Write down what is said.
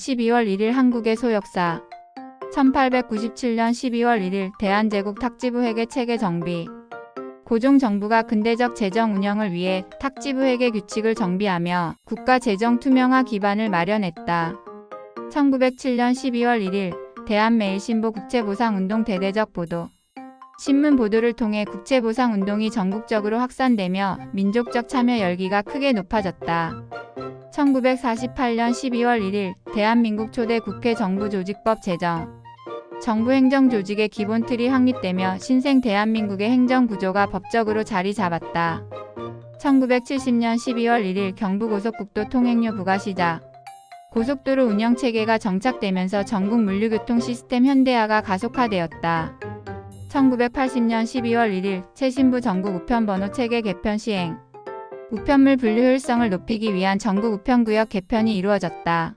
12월 1일 한국의 소역사 1897년 12월 1일 대한제국 탁지부 회계 체계 정비 고종 정부가 근대적 재정 운영을 위해 탁지부 회계 규칙을 정비하며 국가 재정 투명화 기반을 마련했다. 1907년 12월 1일 대한매일신보 국채보상운동 대대적 보도 신문 보도를 통해 국채보상운동이 전국적으로 확산되며 민족적 참여 열기가 크게 높아졌다. 1948년 12월 1일 대한민국 초대 국회 정부조직법 제정 정부 행정조직의 기본 틀이 확립되며 신생 대한민국의 행정구조가 법적으로 자리 잡았다. 1970년 12월 1일 경부고속국도 통행료 부과 시작 고속도로 운영 체계가 정착되면서 전국 물류교통 시스템 현대화가 가속화되었다. 1980년 12월 1일 최신부 전국 우편번호 체계 개편 시행 우편물 분류 효율성을 높이기 위한 전국 우편구역 개편이 이루어졌다.